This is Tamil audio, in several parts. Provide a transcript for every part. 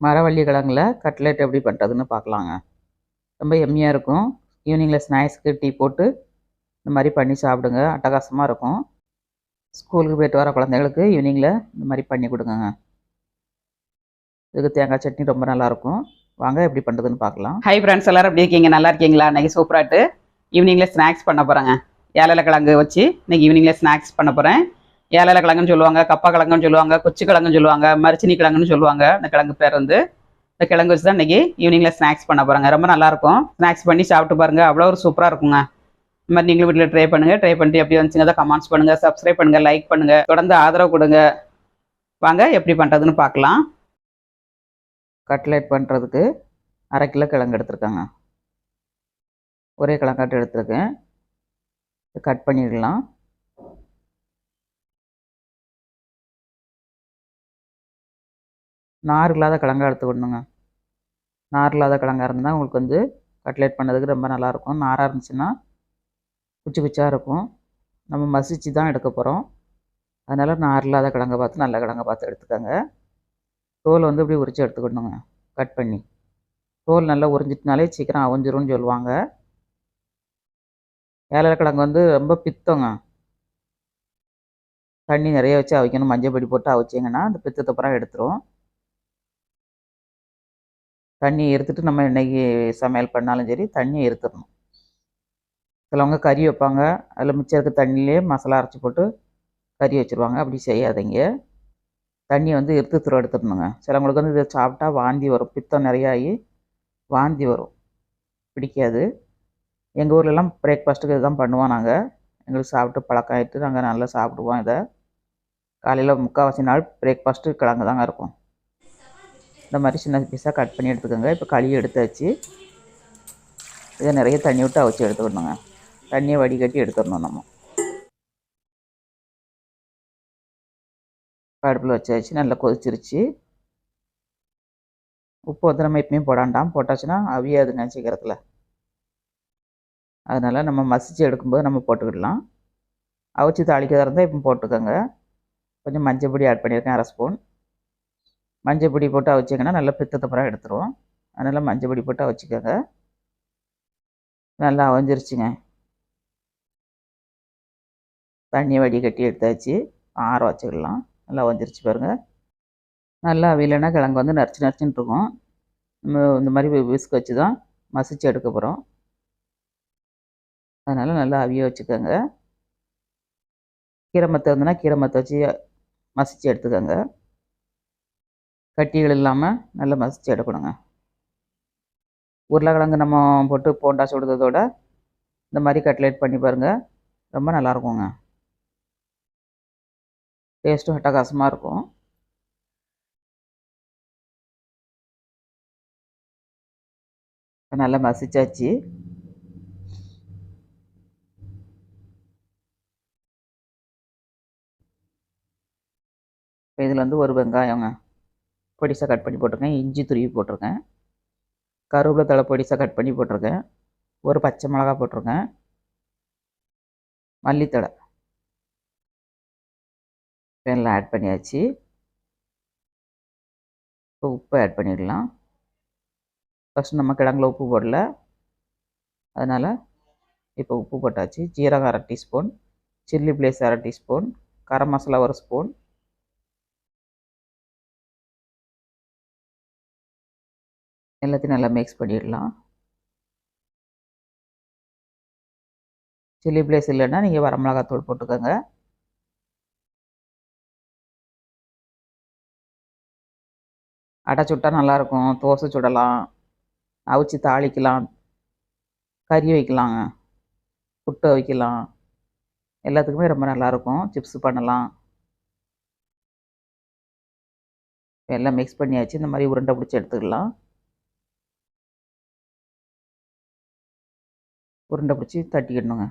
மரவள்ளி கிழங்குல கட்லெட் எப்படி பண்ணுறதுன்னு பார்க்கலாங்க. ரொம்ப எம்மியாக இருக்கும். ஈவினிங்கில் ஸ்நாக்ஸ்க்கு டீ போட்டு இந்த மாதிரி பண்ணி சாப்பிடுங்க. அட்டகாசமாக இருக்கும். ஸ்கூலுக்கு போயிட்டு வர குழந்தைங்களுக்கு ஈவினிங்கில் இந்த மாதிரி பண்ணி கொடுங்கங்க. இதுக்கு தேங்காய் சட்னி ரொம்ப நல்லாயிருக்கும் வாங்க எப்படி பண்ணுறதுன்னு பார்க்கலாம். ஹை ஃப்ரெண்ட்ஸ் எல்லோரும் எப்படி இருக்கீங்க? நல்லா இருக்கீங்களா? இன்றைக்கி சூப்பராட்டு ஈவினிங்கில் ஸ்நாக்ஸ் பண்ண போகிறேங்க ஏழலை கிழங்கு வச்சு இன்றைக்கி ஈவினிங்கில் ஸ்நாக்ஸ் பண்ண போகிறேன் ஏழல கிழங்குன்னு சொல்லுவாங்க கப்பா கிழங்குன்னு சொல்லுவாங்க குச்சி கிழங்குன்னு சொல்லுவாங்க மரிச்சினி கிழங்குன்னு சொல்லுவாங்க இந்த கிழங்கு பேர் வந்து. இந்த கிழங்கு வச்சு தான் இன்றைக்கி ஈவினிங்கில் ஸ்நாக்ஸ் பண்ண போகிறாங்க ரொம்ப நல்லாயிருக்கும் ஸ்நாக்ஸ் பண்ணி சாப்பிட்டு பாருங்கள் அவ்வளோ ஒரு சூப்பராக இருக்குங்க. இந்த மாதிரி நீங்களும் வீட்டில் ட்ரை பண்ணுங்கள் ட்ரை பண்ணிட்டு எப்படி வந்துச்சுங்க அதை கமெண்ட்ஸ் பண்ணுங்கள் சப்ஸ்கிரைப் பண்ணுங்கள் லைக் பண்ணுங்கள் தொடர்ந்து ஆதரவு கொடுங்க. வாங்க எப்படி பண்ணுறதுன்னு பார்க்கலாம். கட்லெட் பண்ணுறதுக்கு அரை கிலோ கிழங்கு எடுத்துருக்கேங்க. ஒரே கிழங்காட்டு எடுத்துருக்கேன். கட் பண்ணிடலாம். நார் இல்லாத கிழங்கா எடுத்துக்கணுங்க நார் இல்லாத கிழங்கா இருந்தால் உங்களுக்கு வந்து கட்லேட் பண்ணதுக்கு ரொம்ப நல்லாயிருக்கும். நாராக இருந்துச்சுன்னா குச்சி குச்சாக இருக்கும். நம்ம மசிச்சு தான் எடுக்க போகிறோம் அதனால் நார் இல்லாத கிழங்க பார்த்து நல்ல கிழங்க பார்த்து எடுத்துக்கோங்க. தோல் வந்து இப்படி உரித்து எடுத்துக்கணுங்க கட் பண்ணி. தோல் நல்லா உறிஞ்சிட்டனாலே சீக்கிரம் அவிஞ்சிரும்னு சொல்லுவாங்க. ஏழரை கிழங்கு வந்து ரொம்ப பித்தங்க. தண்ணி நிறைய வச்சு அவிக்கணும். மஞ்சள் பொடி போட்டு அவிச்சிங்கன்னா அந்த பித்தத்தை அப்புறம் எடுத்துரும். தண்ணியை எடுத்துட்டு நம்ம இன்னைக்கு சமையல் பண்ணாலும் சரி தண்ணியை எடுத்துடணும். சிலவங்க கறி வைப்பாங்க. அதில் மிச்சம் இருக்க தண்ணியிலே மசாலா அரைச்சி போட்டு கறி வச்சுருவாங்க. அப்படி செய்யாதீங்க. தண்ணியை வந்து இருத்து திரு எடுத்துடணுங்க. சிலவங்களுக்கு வந்து இதை சாப்பிட்டா வாந்தி வரும். பித்தம் நிறையாகி வாந்தி வரும். பிடிக்காது. எங்கள் ஊர்லலாம் பிரேக்ஃபாஸ்ட்டுக்கு இதுதான் பண்ணுவோம் நாங்கள் எங்களுக்கு சாப்பிட்டு பழக்கம் ஆகிட்டு நாங்கள் நல்லா சாப்பிடுவோம் இதை. காலையில் முக்கால்வாசி நாள் பிரேக்ஃபாஸ்ட்டு கிழங்கு தாங்க இருக்கும். இந்த மாதிரி சின்ன பீஸாக கட் பண்ணி எடுத்துக்கோங்க. இப்போ களி எடுத்தாச்சு. இதை நிறைய தண்ணி விட்டு அவிச்சு எடுத்துக்கணுங்க. தண்ணியை வடிகட்டி எடுத்துடணும் நம்ம. அடுப்பில் வச்சாச்சு. நல்லா கொதிச்சிருச்சு. உப்பு வந்து நம்ம எப்பயும் போடாண்டாம் போட்டாச்சுன்னா அவியாதுங்க சீக்கிரத்தில். அதனால் நம்ம மசிச்சு எடுக்கும்போது நம்ம போட்டுக்கிடலாம். அவிச்சு தாளிக்கிறதா இருந்தால் இப்போ போட்டுக்கோங்க. கொஞ்சம் மஞ்சள் பொடி ஆட் பண்ணியிருக்கேன் அரை ஸ்பூன் மஞ்சள் பொடி போட்டு அவிச்சிங்கன்னா நல்லா பித்தத்தை புறம் எடுத்துருவோம். அதனால் மஞ்சள் பொடி போட்டு அவிச்சிக்கோங்க நல்லா அவஞ்சிருச்சிங்க. தண்ணி வடி கட்டி எடுத்தாச்சு. ஆற வச்சுக்கலாம். நல்லா அவஞ்சிருச்சு பாருங்கள் நல்லா அவியலைன்னா கிழங்கு வந்து நரிச்சு நரிச்சுன்னு இருக்கும். நம்ம இந்த மாதிரி விஸ்க் வச்சு தான் மசிச்சு எடுக்க போகிறோம் அதனால் நல்லா அவிய வச்சுக்கோங்க. கீரை மத்தை வந்துன்னா கீரை மத்தை வச்சு மசிச்சு எடுத்துக்கோங்க. கட்டிகள் இல்லாமல் நல்லா மசிச்சு எடுக்கணுங்க. உருளைக்கிழங்கு நம்ம போட்டு போண்டா சுடுறதோட இந்த மாதிரி கட்லேட் பண்ணி பாருங்கள் ரொம்ப நல்லாயிருக்குங்க டேஸ்ட்டும் அட்டகாசமாக இருக்கும். நல்லா மசிச்சாச்சு. இப்போ இதில் வந்து ஒரு வெங்காயங்க. பொடிசாக கட் பண்ணி போட்டிருக்கேன். இஞ்சி துருவி போட்டிருக்கேன். கருவேப்பிலை தலை பொடிசாக கட் பண்ணி போட்டிருக்கேன். ஒரு பச்சை மிளகா போட்டிருக்கேன். மல்லித்தழை. எல்லாம் ஆட் பண்ணியாச்சு. இப்போ உப்பு ஆட் பண்ணிடலாம். ஃபஸ்ட் நம்ம கிழங்குல உப்பு போடல. அதனால் இப்போ உப்பு போட்டாச்சு. ஜீரகம் அரை டீஸ்பூன் சில்லி பிளேஸ் அரை டீஸ்பூன் கரம் மசாலா ஒரு ஸ்பூன் எல்லாத்தையும் நல்லா மிக்ஸ் பண்ணிடலாம். சில்லி பிளேஸ் இல்லைன்னா நீங்கள் வரமிளகாத்தூள் போட்டுக்கோங்க. அடை சுட்டால் நல்லாயிருக்கும் தோசை சுடலாம். அவிச்சு தாளிக்கலாம். கறி வைக்கலாங்க புட்டு வைக்கலாம். எல்லாத்துக்குமே ரொம்ப நல்லாயிருக்கும் சிப்ஸ் பண்ணலாம். எல்லாம் மிக்ஸ் பண்ணியாச்சு. இந்த மாதிரி உருண்டை பிடிச்சி எடுத்துக்கலாம். உருண்டை பிடிச்சி தட்டிக்கிடணுங்க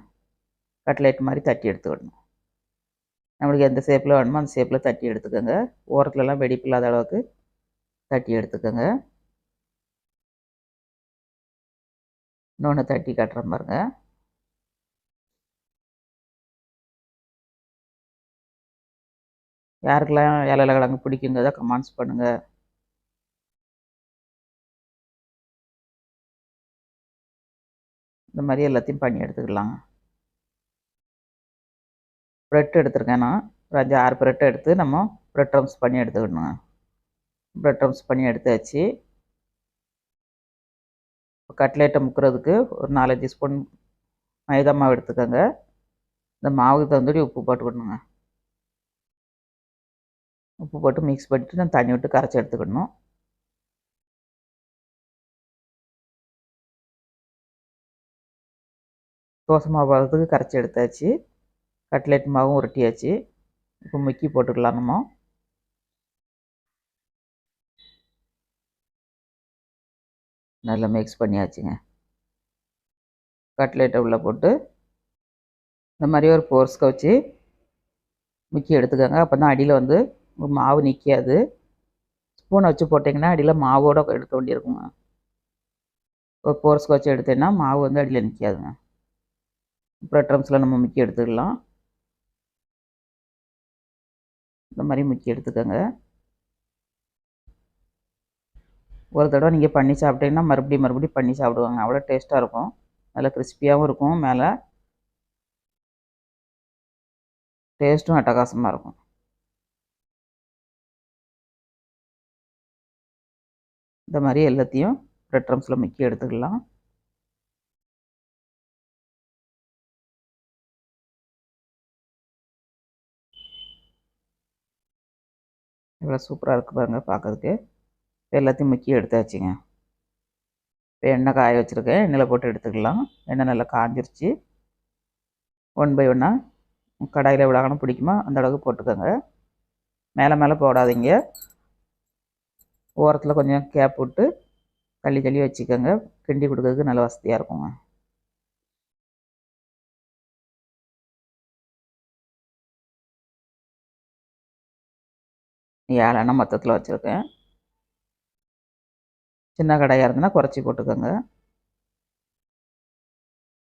கட்லைட் மாதிரி தட்டி எடுத்துக்கிடணும் நம்மளுக்கு எந்த ஷேப்பில் வேணுமோ அந்த ஷேப்பில் தட்டி எடுத்துக்கோங்க. ஓரத்துலலாம் வெடிப்பு இல்லாத அளவுக்கு தட்டி எடுத்துக்கோங்க. இன்னொன்று தட்டி காட்டுறேன் பாருங்க. யாருக்கெல்லாம் இலையில கிழங்கு பிடிக்குங்கிறத கமெண்ட்ஸ் பண்ணுங்கள் இந்த மாதிரி எல்லாத்தையும் பண்ணி எடுத்துக்கலாங்க ப்ரெட் எடுத்துருக்கேன் நான். ஒரு அஞ்சு ஆறு ப்ரெட் எடுத்து நம்ம ப்ரெட் ரம்ஸ் பண்ணி எடுத்துக்கணுங்க. ப்ரெட் ரம்ஸ் பண்ணி எடுத்தாச்சு. கட்லேட்டை முக்கிறதுக்கு ஒரு நாலஞ்சு ஸ்பூன் மைதா மாவு எடுத்துக்கோங்க. இந்த மாவுக்கு தந்துடி உப்பு போட்டுக்கணுங்க. உப்பு போட்டு மிக்ஸ் பண்ணிட்டு நான் தண்ணி விட்டு கரைச்சி எடுத்துக்கணும். தோசை மாவு பதத்துக்கு கரைச்சி எடுத்தாச்சு. கட்லெட் மாவும் உருட்டியாச்சு. இப்போ முக்கி போட்டுக்கலாம் நம்ம. நல்லா மிக்ஸ் பண்ணியாச்சுங்க. கட்லெட்டை உள்ளே போட்டு இந்த மாதிரி ஒரு போர்ஸ்க வச்சு முக்கி எடுத்துக்கோங்க. அப்போ தான் அடியில் வந்து மாவு நிற்காது ஸ்பூனை வச்சு போட்டிங்கன்னா அடியில் மாவோடு எடுக்க வேண்டியிருக்குங்க. ஒரு போர்ஸ்க வச்சு எடுத்தேன்னா மாவு வந்து அடியில் நிற்காதுங்க ப்ரெட் ட்ரம்ஸில் நம்ம முக்கி எடுத்துக்கலாம். இந்த மாதிரி முக்கி எடுத்துக்கோங்க. ஒரு தடவை நீங்கள் பண்ணி சாப்பிட்டீங்கன்னா மறுபடியும் மறுபடியும் பண்ணி சாப்பிடுவாங்க. அவ்வளோ டேஸ்ட்டாக இருக்கும். நல்லா கிறிஸ்பியாகவும் இருக்கும். மேலே டேஸ்ட்டும் அட்டகாசமாக இருக்கும். இந்த மாதிரி எல்லாத்தையும் ப்ரெட் ட்ரம்ஸில் முக்கி எடுத்துக்கலாம். இவ்வளோ சூப்பராக இருக்குது பாருங்கள் பார்க்கறதுக்கு. எல்லாத்தையும் முக்கி எடுத்தாச்சுங்க. இப்போ எண்ணெய் காய வச்சுருக்கேன். எண்ணெயில் போட்டு எடுத்துக்கலாம். எண்ணெய் நல்லா காஞ்சிருச்சு. ஒன் பை ஒன்னாக கடாயில் எவ்வளோ கணம் பிடிக்குமோ அந்த அளவுக்கு போட்டுக்கோங்க. மேலே மேலே போடாதீங்க. ஓரத்தில் கொஞ்சம் கேப் விட்டு தள்ளி தள்ளி வச்சுக்கோங்க. கிண்டி கொடுக்கறதுக்கு நல்ல வசதியாக இருக்குங்க. ஏழனை மொத்தத்தில் வச்சுருக்கேன். சின்ன கடையாக இருந்ததுன்னா குறைச்சி போட்டுக்கோங்க.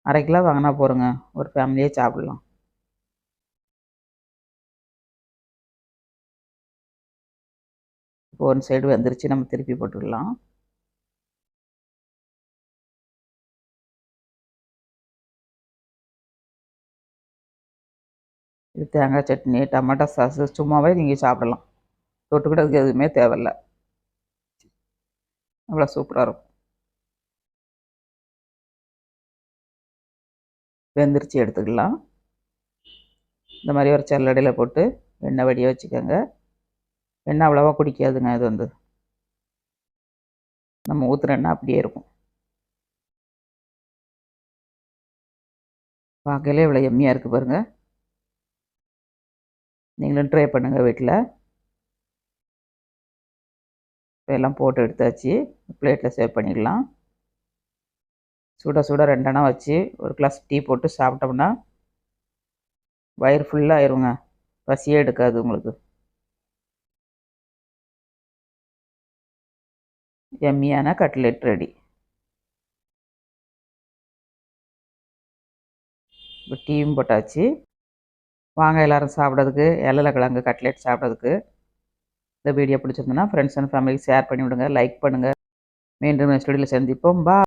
அரை கிலோ வாங்கினா போகிறோங்க ஒரு ஃபேமிலியே சாப்பிட்லாம். இப்போ ஒன் சைடு வந்துருச்சு நம்ம திருப்பி போட்டுக்கலாம் இது தேங்காய் சட்னி டமாட்டோ சாஸு சும்மாவே நீங்கள் சாப்பிடலாம். தொட்டுக்கிட்டதுக்கு எதுவுமே தேவையில்ல. அவ்வளோ சூப்பராக இருக்கும். வெந்திரிச்சு எடுத்துக்கலாம். இந்த மாதிரி ஒரு சல்லடையில் போட்டு எண்ணெய் வடிய வச்சுக்கோங்க. எண்ணெய் அவ்வளோவா குடிக்காதுங்க இது வந்து. நம்ம ஊற்றுற எண்ணெய் அப்படியே இருக்கும். பார்க்கலே இவ்வளோ எம்மியாக இருக்குது பாருங்கள் நீங்களும் ட்ரை பண்ணுங்கள் வீட்டில் இப்போ எல்லாம் போட்டு எடுத்தாச்சு. பிளேட்டில் சேவ் பண்ணிடலாம் சுட சுட ரெண்டெண்ணம் வச்சு ஒரு கிளாஸ் டீ போட்டு சாப்பிட்டோம்னா வயிறு ஃபுல்லாக ஆயிருங்க. பசியே எடுக்காது உங்களுக்கு. எம்மியான கட்லெட் ரெடி இப்போ டீயும் போட்டாச்சு. வாங்க எல்லோரும் சாப்பிட்றதுக்கு இலையில கிழங்கு கட்லெட் சாப்பிட்றதுக்கு. இந்த வீடியோ பிடிச்சிருந்தனா ஃப்ரெண்ட்ஸ் அண்ட் ஃபேமிலிக்கு ஷேர் பண்ணி விடுங்க லைக் பண்ணுங்கள் மீண்டும் ஸ்டுடியோவில் சந்திப்போம். பா